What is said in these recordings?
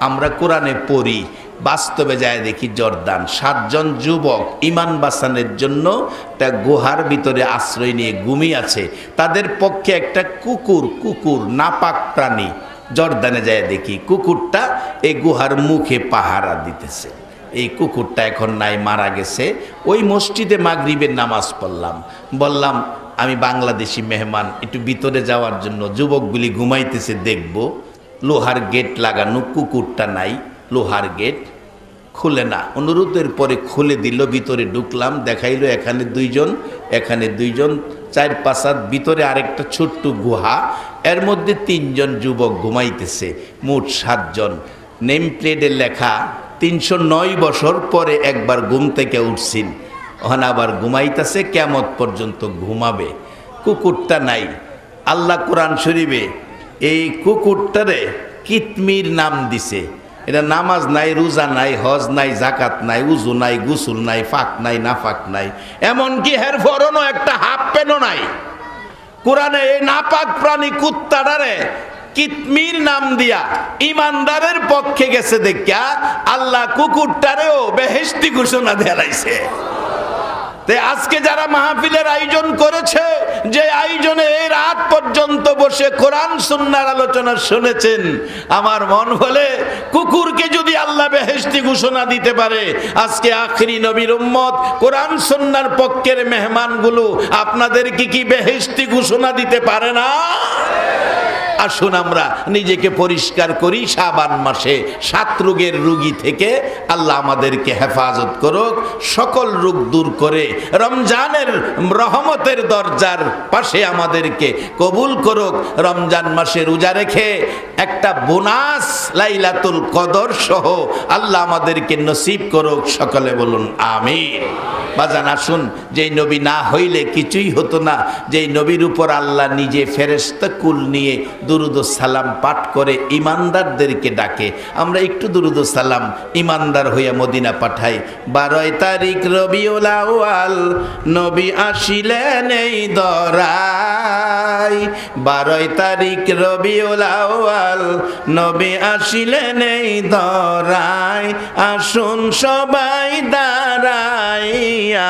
আমরা কোরআনে পড়ি, বাস্তবে যায় দেখি জর্দান। সাতজন যুবক ইমান বাসানের জন্য একটা গুহার ভিতরে আশ্রয় নিয়ে ঘুমিয়ে আছে। তাদের পক্ষে একটা কুকুর কুকুর নাপাক প্রাণী। জর্দানে যায় দেখি কুকুরটা এই গুহার মুখে পাহারা দিতেছে। এই কুকুরটা এখন নাই, মারা গেছে। ওই মসজিদে মাগরিবের নামাজ পড়লাম। বললাম, আমি বাংলাদেশি মেহমান, একটু ভিতরে যাওয়ার জন্য যুবকগুলি ঘুমাইতেছে, দেখব। লোহার গেট লাগানো কুকুরটা নাই, লোহার গেট খুলে না। অনুরোধের পরে খুলে দিল, ভিতরে ঢুকলাম, দেখাইলো এখানে দুইজন এখানে দুইজন চার পাঁচ হাত ভিতরে আরেকটা ছোট্ট গুহা, এর মধ্যে তিনজন যুবক ঘুমাইতেছে, মোট সাতজন। নেম প্লেটে লেখা, তিনশো নয় বছর পরে একবার ঘুম থেকে উঠছিন। ওখানে আবার ঘুমাইতেছে, কেমত পর্যন্ত ঘুমাবে। কুকুরটা নাই। আল্লাহ কোরআন শরীফে এই কুকুরটারে কিতমির নাম দিছে। এটা নামাজ নাই, রোজা নাই, হজ নাই জাকাত নাই, উজু নাই, গুসুল নাই, ফাক নাই, নাফাক নাই। এমনকি হের ফরনও একটা হাফ প্যানও নাই। কোরআনে এই নাপাক প্রাণী কুত্তাটারে কিতমির নাম দিয়া ইমানদারের পক্ষে গেছে দেখিয়া আল্লাহ কুকুরটারেও বেহেস্তি ঘোষণা দেয়ালাইছে তাই আজকে যারা মাহফিলের আয়োজন করেছে, যে আয়োজনে এই রাত পর্যন্ত বসে কোরআন, সুন্নার আলোচনা শুনেছেন, আমার মন বলে কুকুরকে যদি আল্লাহ বেহেস্তি ঘোষণা দিতে পারে, আজকে আখরি নবীর উম্মত কোরআন, সুন্নার পক্ষের মেহমানগুলো আপনাদের কি কি বেহেস্তি ঘোষণা দিতে পারে না? আসুন আমরা নিজেকে পরিষ্কার করি সাবান মাসে সাত রোগের রুগী থেকে আল্লাহ আমাদেরকে হেফাজত করুক, সকল রোগ দূর করে রমজানের রহমতের দরজার পাশে আমাদেরকে কবুল করুক, রমজান মাসে রোজা রেখে একটা বোনাস লাইলাতুল কদর সহ আল্লাহ আমাদেরকে নসিব করুক, সকলে বলুন আমি বাজান আসুন, যেই নবী না হইলে কিছুই হতো না, যেই নবীর উপর আল্লাহ নিজে ফেরেস্তা কুল নিয়ে দুরুদ সালাম পাঠ করে ইমানদারদেরকে ডাকে। আমরা একটু দুরুদ সালাম ইমানদার হইয়া মদিনা পাঠাই। বারোই তারিখ রবিউল আউয়াল, নবী আসিলেন এই দরাই। বারোই তারিখ রবিউল আউয়াল, নবী আসিলেন এই দরাই। আসুন সবাই দাঁড়াইয়া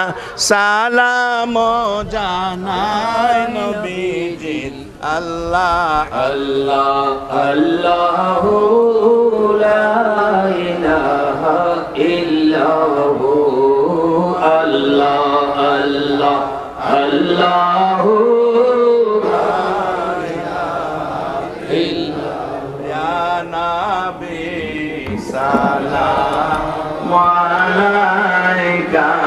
সালাম জানাই নবীজির আল্লাহ আল্লাহ আল্লাহ লা ইলাহা ইল্লাহু আল্লাহ আল্লাহ আল্লাহ ইয়া নবী সালাম আলাইকা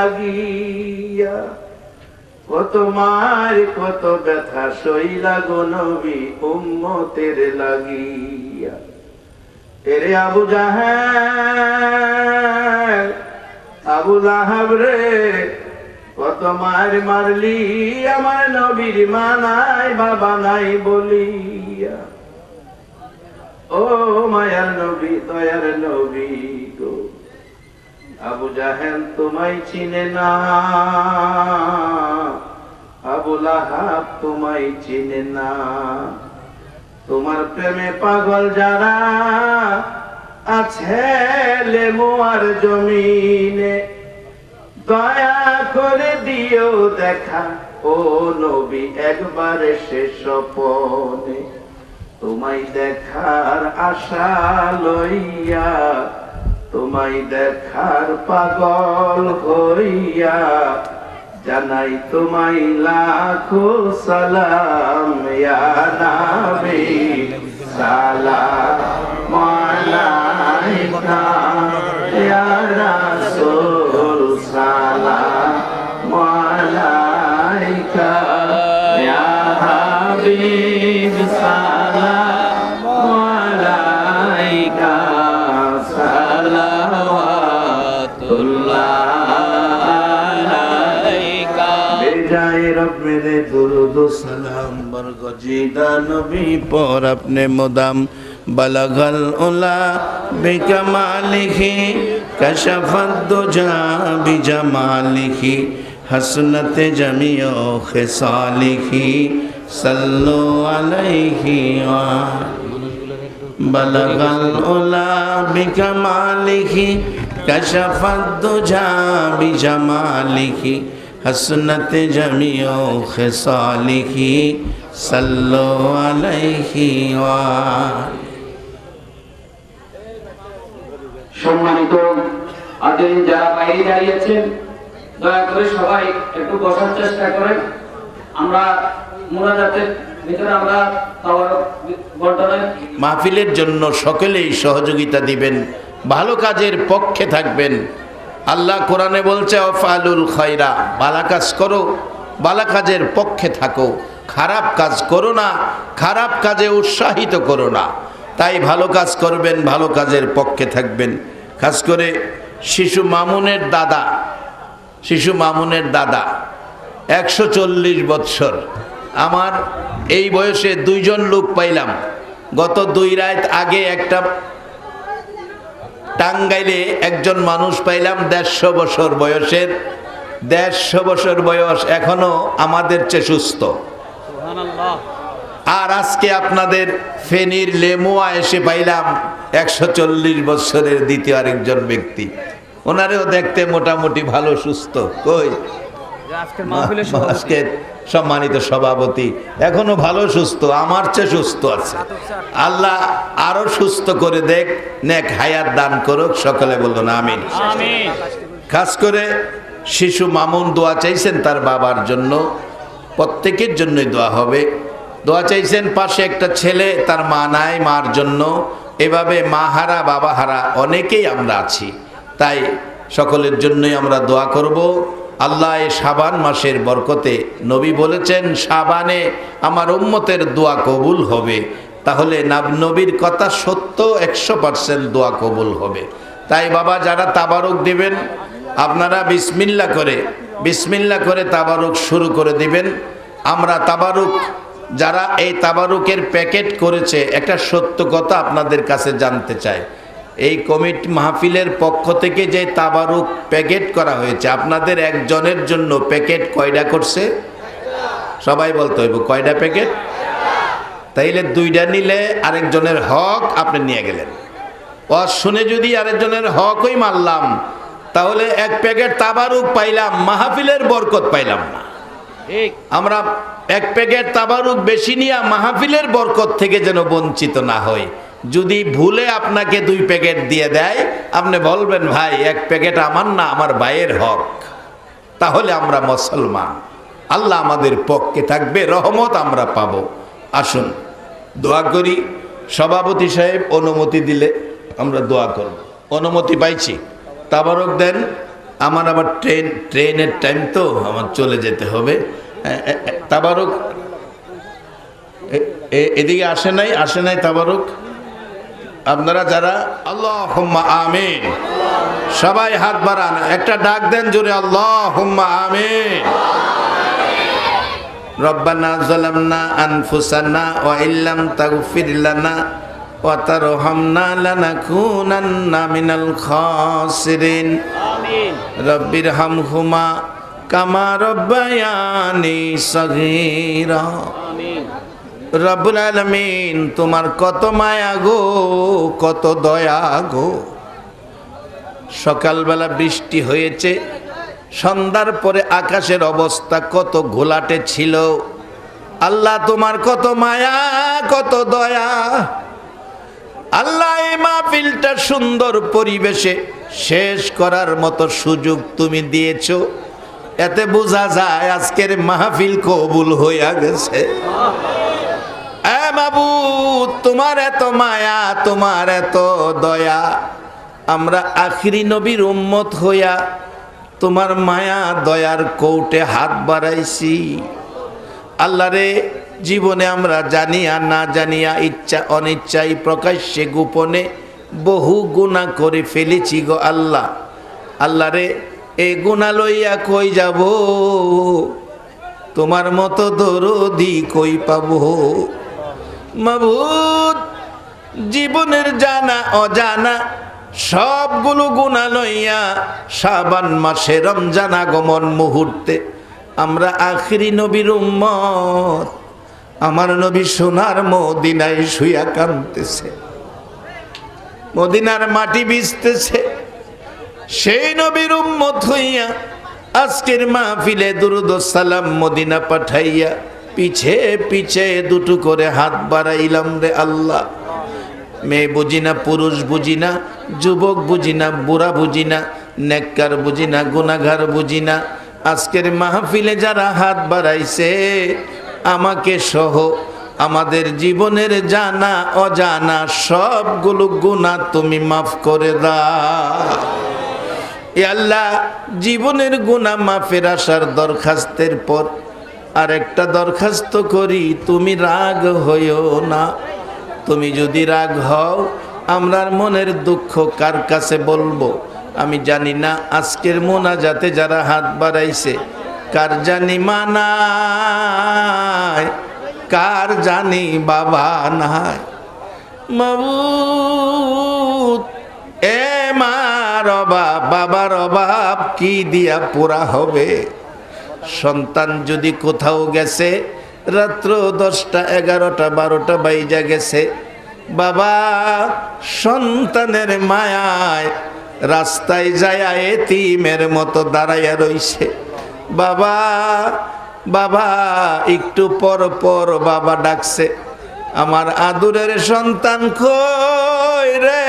লাগিয়া কত মার কত ব্যথা সইলা গো নবী উম্মতের লাগিয়া। এরে আবু জাহান আবু লাহাব রে কত মার মারলি আমার নবীর মা নাই বাবা নাই বলিয়া। ও মায়ার নবী, দয়ার নবী আবু জাহেল তোমায় চিনে না। আবু লাহাব তোমায় চিনে না। তোমার প্রেমে পাগল যারা আছে লেমুয়ার জমিনে, দয়া করে দিও দেখা, ও নবী, একবার সে স্বপনে। তোমায় দেখার আশা লইয়া তোমায় দেখার পাগল হইয়া জানাই তোমায় লাখো সালাম সালাম আলাইকা। स्वर्ग गजीदा नबी पर अपने मुदम बलगल उला बेकमालिखी कशफत दुजा बिजमालिखी हसनत जमियो खिसा लिखी सल्लो अलैहि बलगल उला बिकमालिखी कशफत दुजा बिजमालिखी حسنت جميع خصاله صلوا عليه وآله সম্মানিত আদিন যারা বাইরে দাঁড়িয়েছেন দয়া করে সবাই একটু বসার চেষ্টা করেন আমরা মোনাজাতের ভিতরে আমরা তাওয়ারক বন্টনের মাহফিলের জন্য সকলেই সহযোগিতা দিবেন ভালো কাজের পক্ষে থাকবেন আল্লাহ কোরআনে বলছে অফালুল খয়রা বালা কাজ করো, বালা কাজের পক্ষে থাকো। খারাপ কাজ করো না, খারাপ কাজে উৎসাহিত করো না। তাই ভালো কাজ করবেন, ভালো কাজের পক্ষে থাকবেন। খাস করে শিশু মামুনের দাদা, শিশু মামুনের দাদা, একশো চল্লিশ বৎসর। আমার এই বয়সে দুইজন লোক পাইলাম। গত দুই রাত আগে একটা টাঙ্গাইলে একজন মানুষ পাইলাম দেড়শো বছর বয়সের। দেড়শো বছর বয়স এখনও আমাদের চেয়ে সুস্থ। আর আজকে আপনাদের ফেনীর লেমুয়া এসে পাইলাম একশো চল্লিশ বছরের দ্বিতীয় আরেকজন ব্যক্তি। ওনারেও দেখতে মোটামুটি ভালো সুস্থ। কই? আজকের সম্মানিত সভাপতি। এখনও ভালো সুস্থ আমার চেয়ে সুস্থ আছে। আল্লাহ আরও সুস্থ করে দেখ নেক হায়াত দান করুক সকলে বলুন আমিন। আমিন। খাস করে শিশু মামুন দোয়া চাইছেন তার বাবার জন্য। প্রত্যেকের জন্যই দোয়া হবে। দোয়া চাইছেন পাশে একটা ছেলে তার মা নাই মার জন্য। এভাবে মা হারা বাবা হারা অনেকেই আমরা আছি। তাই সকলের জন্যই আমরা দোয়া করব। আল্লাহ সাবান মাসের বরকতে নবী বলেছেন সাবানে আমার উম্মতের দোয়া কবুল হবে। তাহলে নাব- নবীর কথা সত্য একশো পার্সেন্ট দোয়া কবুল হবে। তাই বাবা, যারা তাবারক দিবেন, আপনারা বিসমিল্লা করে বিসমিল্লা করে তাবারুক শুরু করে দিবেন। আমরা তাবারুক, যারা এই তাবারুকের প্যাকেট করেছে, একটা সত্য কথা আপনাদের কাছে জানতে চাই। এই কমিটি মাহফিলের পক্ষ থেকে যে তাবারুক প্যাকেট করা হয়েছে আপনাদের একজনের জন্য প্যাকেট কয়টা করছে? সবাই বলতে হইব কয়টা প্যাকেট? তাইলে দুইটা নিলে আরেকজনের হক আপনি নিয়ে গেলেন। ও শুনে যদি আরেকজনের হকই মারলাম তাহলে এক প্যাকেট তাবারুক পাইলাম মাহফিলের বরকত পাইলাম না। আমরা এক প্যাকেট তাবারুক বেশি নিয়ে মাহফিলের বরকত থেকে যেন বঞ্চিত না হই। যদি ভুলে আপনাকে দুই প্যাকেট দিয়ে দেয়, আপনি বলবেন, ভাই, এক প্যাকেট আমার না, আমার ভাইয়ের হক। তাহলে আমরা মুসলমান। আল্লাহ আমাদের পক্ষে থাকবে, রহমত আমরা পাব। আসুন, দোয়া করি। সভাপতি সাহেব, অনুমতি দিলে আমরা দোয়া করব। অনুমতি পাইছি। তাবারক দেন, আমার আবার ট্রেন, ট্রেনের টাইম তো, আমার চলে যেতে হবে। তাবারক এদিকে আসে নাই আসে নাই তাবারক? আপনারা যারা আল্লাহ আমিন সবাই হাত বাড়ান। একটা ডাক দেন জোরে আল্লাহ আমিন। রব্বানা জালামনা আনফুসানা ওয়া ইল্লাম তাগফির লানা ওয়া তারহামনা লানাকুনান্না মিনাল খাসিরিন। আমিন। রব্বির হামহুমা কামা রব্বায়ানি সগীরা। আমিন। রব্বুল আলমিন, তোমার কত মায়া গো, কত দয়া গো। সকালবেলা বৃষ্টি হয়েছে, সন্ধ্যার পরে আকাশের অবস্থা কত ঘোলাটে ছিল। আল্লাহ, তোমার কত মায়া, কত দয়া। আল্লাহ, এই মাহফিলটা সুন্দর পরিবেশে শেষ করার মতো সুযোগ তুমি দিয়েছ। এতে বোঝা যায় আজকের মাহফিল কবুল হইয়া গেছে। এ বাবু তোমার এত মায়া, তোমার এত দয়া। আমরা আখিরি নবীর উম্মত হইয়া তোমার মায়া, দয়ার কৌটে হাত বাড়াইছি। আল্লাহ রে, জীবনে আমরা জানিয়া না জানিয়া ইচ্ছা অনিচ্ছাই প্রকাশ্যে গোপনে বহু গুণা করে ফেলেছি গো আল্লাহ। আল্লাহ রে এই গুণা লইয়া কই যাব? তোমার মতো দরদি কই পাবো? মাবুদ, জীবনের জানা, অজানা, সবগুলো গুণা লইয়া সাবান মাসে রমজান আগমন মুহূর্তে আমরা আখিরি নবীর উম্মত। আমার নবী সোনার মদিনায় শুয়া কানতেছে মদিনার মাটি বিছতেছে সেই নবীর উম্মত হইয়া আজকের মাহফিলে দুরুদ সালাম মদিনা পাঠাইয়া পিছে পিছে দুটো করে হাত বাড়াইলাম রে আল্লাহ। মেয়ে বুঝি না, পুরুষ বুঝি না, যুবক বুঝি না, বুড়া বুঝি না, নেককার বুঝি না গুনাগার বুঝি না। আজকের মাহফিলে যারা হাত বাড়াইছে, আমাকে সহ আমাদের জীবনের জানা, অজানা সবগুলো গুণা তুমি মাফ করে দাও। আল্লাহ, জীবনের গুণা মাফের আসার দরখাস্তের পর আর একটা দরখাস্ত করি, তুমি রাগ হইও না। তুমি যদি রাগ হও আমরার মনের দুঃখ কার কাছে বলব? আমি জানি না আজকের মোনাজাতে যারা হাত বাড়াইছে, কার জানি মানায় কার জানি বাবা নাই। মাবুদ, এ মার অভাব, বাবার অভাব কি দিয়া পুরা হবে? সন্তান যদি কোথাও গেছে, রাত্র দশটা, এগারোটা, বারোটা বাইজা গেছে, বাবা, সন্তানের মায়ায় রাস্তায় যায় এতিমের মতো দাঁড়াইয়া রইছে। বাবা বাবা, একটু পর পর বাবা ডাকছে, আমার আদুরের সন্তান কই রে?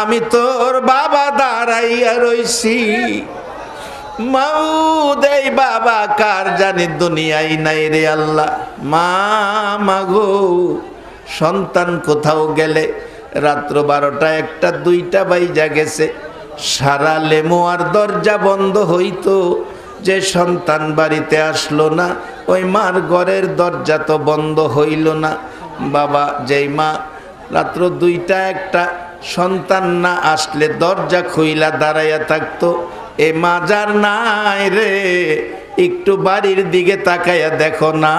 আমি তোর বাবা দাঁড়াইয়া রইছি। মাউদ, এই বাবা কার জানি দুনিয়াই নাই রে আল্লাহ। মা মাগো সন্তান কোথাও গেলে রাত্র বারোটা একটা, দুইটা বাইজা গেছে। সারা লেমোয়ার দরজা বন্ধ হইতো। যে সন্তান বাড়িতে আসলো না, ওই মার ঘরের দরজা তো বন্ধ হইল না। বাবা, যেই মা, রাত্র দুইটা একটা, সন্তান না আসলে দরজা খুইলা দাঁড়াইয়া থাকতো। এ মাজার নাই রে, একটু বাড়ির দিকে তাকাইয়া দেখো না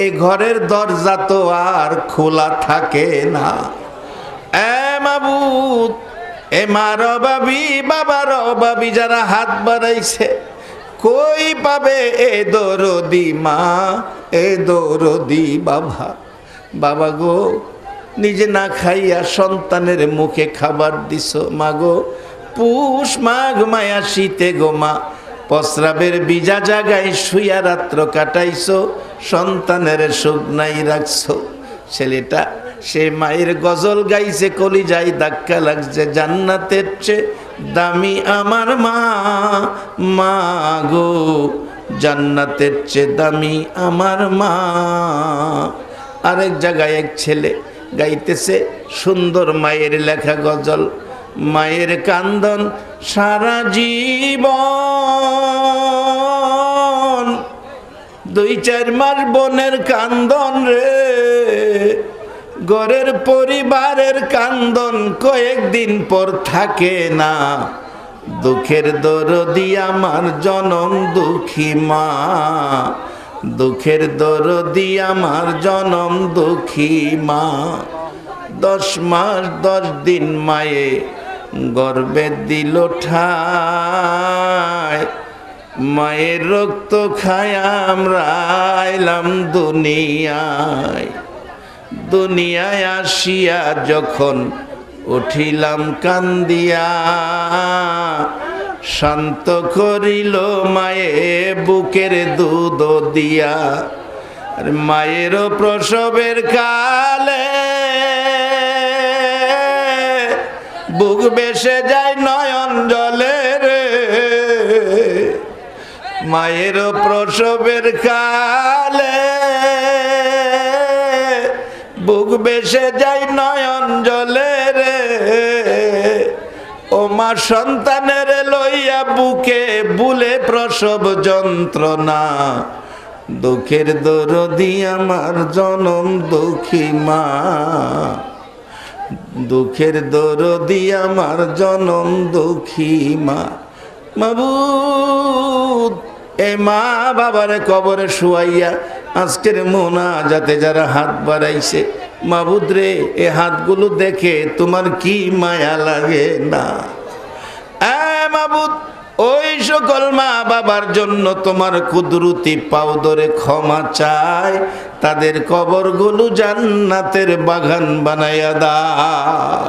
এই ঘরের দরজা তো আর খোলা থাকে না। এ মাবুদ এ মার অভাবী বাবার অভাবী যারা হাত বাড়াইছে, কই পাবে এ দরদি মা, এ দরদি বাবা? বাবা গো, নিজে না খাইয়া সন্তানের মুখে খাবার দিছ মাগো পুষ মাঘ মায়া শীতে গো মা, প্রস্রাবের বিজা জাগায় শুয়া রাত্র কাটাইছো, সন্তানের সুখ নাই রাখছো। ছেলেটা, সে মায়ের গজল গাইছে কলি যাই ধাক্কা লাগছে, জান্নাতের চেয়ে দামি আমার মা মা গো, জান্নাতের চেয়ে দামি আমার মা। আরেক জায়গায় এক ছেলে গাইতেছে, সুন্দর মায়ের লেখা গজল মায়ের কান্দন সারা জীবন। দুই চার মাস বোনের কান্দন রে গরের পরিবারের কান্দন কয়েকদিন পর থাকে না। দুঃখের দরদি আমার জনম দুঃখী মা। দুঃখের দরদি আমার জনম দুঃখী মা। দশ মাস দশ দিন মায়ে গর্বে দিল ঠায়, মায়ের রক্ত খায় আমরা এলাম দুনিয়ায়। দুনিয়ায় আসিয়া যখন উঠিলাম কান্দিয়া, শান্ত করিল মায়ে বুকের দুধ দিয়া। মায়েরও প্রসবের কালে বুক বেসে যায় নয়ন জলে রে। মায়ের প্রসবের কালে বুক বেসে যায় নয়ন জলে রে। ও মা সন্তানের লইয়া বুকে বুলে প্রসব যন্ত্রণা। দুঃখের দরদি আমার জনম দুঃখী মা। দুঃখের দরদি আমার জনম দুঃখী মা। মাবুদ, এ মা বাবার কবরে শুয়াইয়া আজকের মোনা যাতে যারা হাত বাড়াইছে। মাবুদ রে, এ হাতগুলো দেখে তোমার কি মায়া লাগে না? এ মাবুদ সকল মা বাবার জন্য তোমার কুদরতি পাও ধরে ক্ষমা চায় তাদের কবরগুলো জান্নাতের বাগান বানাইয়া দাও।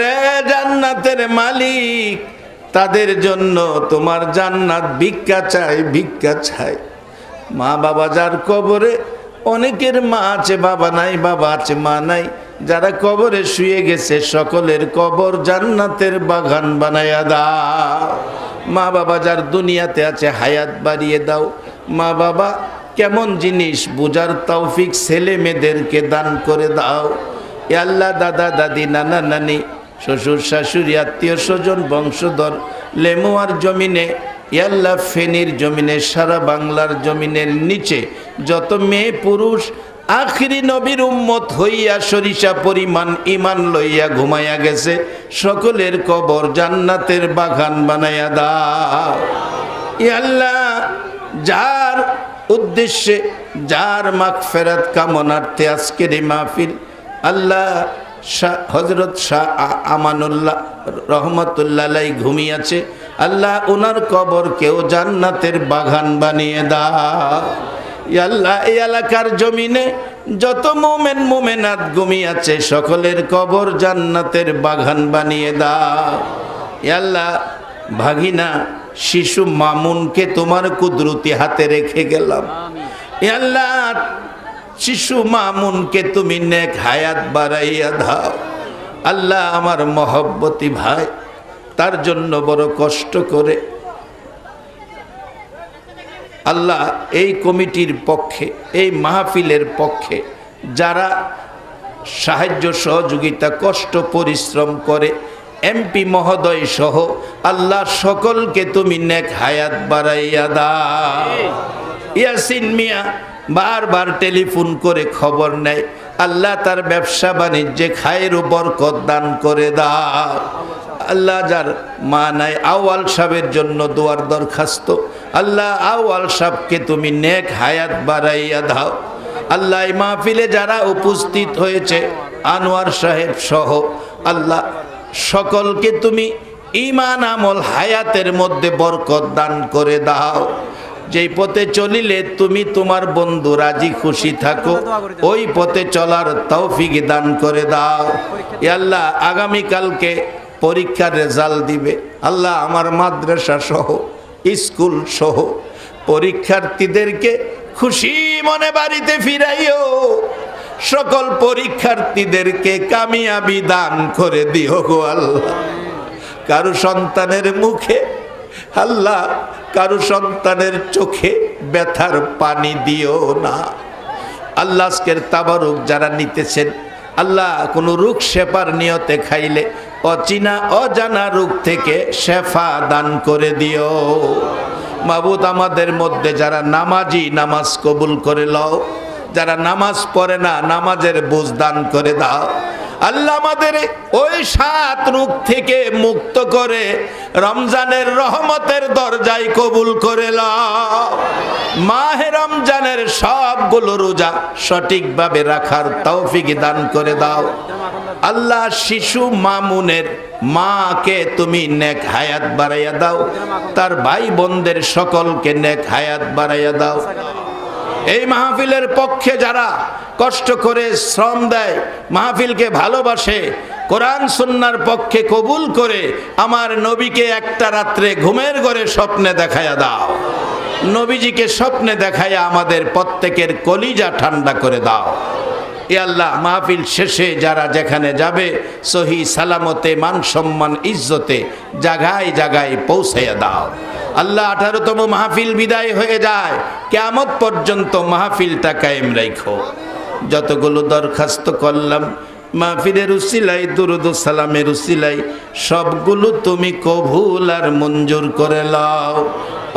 রে জান্নাতের মালিক, তাদের জন্য তোমার জান্নাত ভিক্ষা চাই ভিক্ষা চাই। মা বাবা যার কবরে অনেকের মা আছে, বাবা নাই, বাবা আছে, মা নাই। যারা কবরে শুয়ে গেছে সকলের কবর জান্নাতের বাগান বানাইয়া দাও। মা বাবা যার দুনিয়াতে আছে, হায়াত বাড়িয়ে দাও। মা বাবা, কেমন জিনিস বুঝার তৌফিক ছেলে মেয়েদেরকে দান করে দাও। আল্লাহ, দাদা, দাদি, নানা, নানি, শ্বশুর, শাশুড়ি, আত্মীয় স্বজন, বংশধর, লেমুয়ার জমিনে ইয়াল্লা ফেনীর জমিনে, সারা বাংলার জমিনের নিচে, যত মেয়ে পুরুষ আখিরি নবীর উম্মত হইয়া সরিষা পরিমাণ ইমান লইয়া ঘুমাইয়া গেছে, সকলের কবর জান্নাতের বাগান বানাইয়া দাও। ইয়াল্লাহ যার উদ্দেশ্যে, যার মাগ ফেরাত কামনার্থে আজকের এই মাহফিল, আল্লাহ শাহ হজরত শাহ আমানুল্লাহ রহমতুল্লাহ ঘুমিয়াছে, আল্লাহ ওনার কবর কেউ জান্নাতের বাগান বানিয়ে ইয়া আল্লাহ এই এলাকার জমিনে? যত মোমেন মোমেনাত ঘুমিয়েছে সকলের কবর জান্নাতের বাগান বানিয়ে দাও। আল্লাহ ভাগিনা শিশু মামুনকে তোমার কুদরতি হাতে রেখে গেলাম। আল্লাহ শিশু মামুনকে তুমি নেক হায়াত বাড়াইয়া দাও। আল্লাহ আমার মহব্বতী ভাই তার জন্য বড় কষ্ট করে আল্লাহ এই কমিটির পক্ষে, এই মাহফিলের পক্ষে যারা সাহায্য সহযোগিতা, কষ্ট পরিশ্রম করে, এমপি মহোদয় সহ আল্লাহ সকলকে তুমি নেক হায়াত বাড়াইয়া দাও। ইয়াসিন মিয়া বারবার টেলিফোন করে খবর নেয়, আল্লাহ তার ব্যবসা বাণিজ্যে খায়ের উপর দান করে দাও। আল্লাহ যার মা নাই আওয়াল সাহেবের জন্য দোয়ার দরখাস্ত আল্লাহ আওয়াল সাহেবকে তুমি নেক হায়াত বাড়াইয়া দাও। আল্লাহ মাহফিলে যারা উপস্থিত হয়েছে, আনোয়ার সাহেব সহ, আল্লাহ সকলকে তুমি ইমান আমল হায়াতের মধ্যে বরকত দান করে দাও। যেই পথে চলিলে তুমি তোমার বন্ধু রাজি খুশি থাকো, ওই পথে চলার তৌফিক দান করে দাও। আল্লাহ আগামীকালকে পরীক্ষার রেজাল্ট দিবে। আল্লাহ আমার মাদ্রাসা সহ স্কুল সহ পরীক্ষার্থীদেরকে খুশি মনে বাড়িতে ফিরাইও। সকল পরীক্ষার্থীদেরকে কামিয়াবি দান করে দিও গো আল্লাহ। কারও সন্তানের মুখে আল্লাহ, কারও সন্তানের চোখে ব্যথার পানি দিও না। আল্লাহ আজকের তাবারুক যারা নিতেছেন, আল্লাহ কোনো রুখ সেপার নিয়তে খাইলে অচিনা অজানা রোগ থেকে শেফা দান করে দিও। মাবুদ, আমাদের মধ্যে যারা নামাজি নামাজ কবুল করে লও, যারা নামাজ পড়ে না, নামাজের বুঝ দান করে দাও। আল্লাহ আমাদের ওই সাত রূপ থেকে মুক্ত করে রমজানের রহমতের দরজায় কবুল করে মাহে রমজানের সবগুলো রোজা সঠিকভাবে রাখার তৌফিক দান করে দাও। আল্লাহ শিশু মামুনের মাকে তুমি নেক হায়াত বাড়াইয়া দাও। তার ভাই বোনদের সকলকে নেক হায়াত বাড়াইয়া দাও। এই মাহফিলের পক্ষে যারা কষ্ট করে শ্রম দেয়, মাহফিলকে ভালোবাসে, কোরআন সুন্নার পক্ষে কবুল করে আমার নবীকে একটা রাত্রে ঘুমের ঘরে স্বপ্নে দেখায়া দাও। নবীজিকে স্বপ্নে দেখায়া আমাদের প্রত্যেকের কলিজা ঠান্ডা করে দাও। এ আল্লাহ, মাহফিল শেষে যারা যেখানে যাবে, সহি সালামতে, মান সম্মান, ইজ্জতে জাগায় জাগায় পৌঁছাইয়া দাও। আল্লাহ আঠারোতম মাহফিল বিদায় হয়ে যায়। কেমত পর্যন্ত মাহফিলটা কায়েম রাখো যতগুলো দরখাস্ত করলাম, মাহফিলের উসিলাই দুরুদ সালামের উসিলাই সবগুলো তুমি কবুল আর মঞ্জুর করে লাও।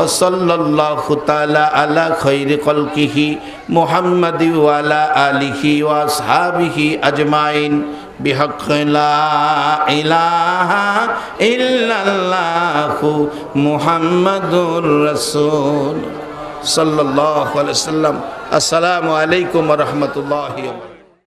ওসল্লাল্লাহু তাআলা আলা খৈরি কলকিহি মুহাম্মাদি আলিহি ওয়া আসহাবিহি আজমাইন। بحق لا إله إلا الله محمد رسول صلى الله عليه وسلم. السلام عليكم ورحمة الله وبركاته.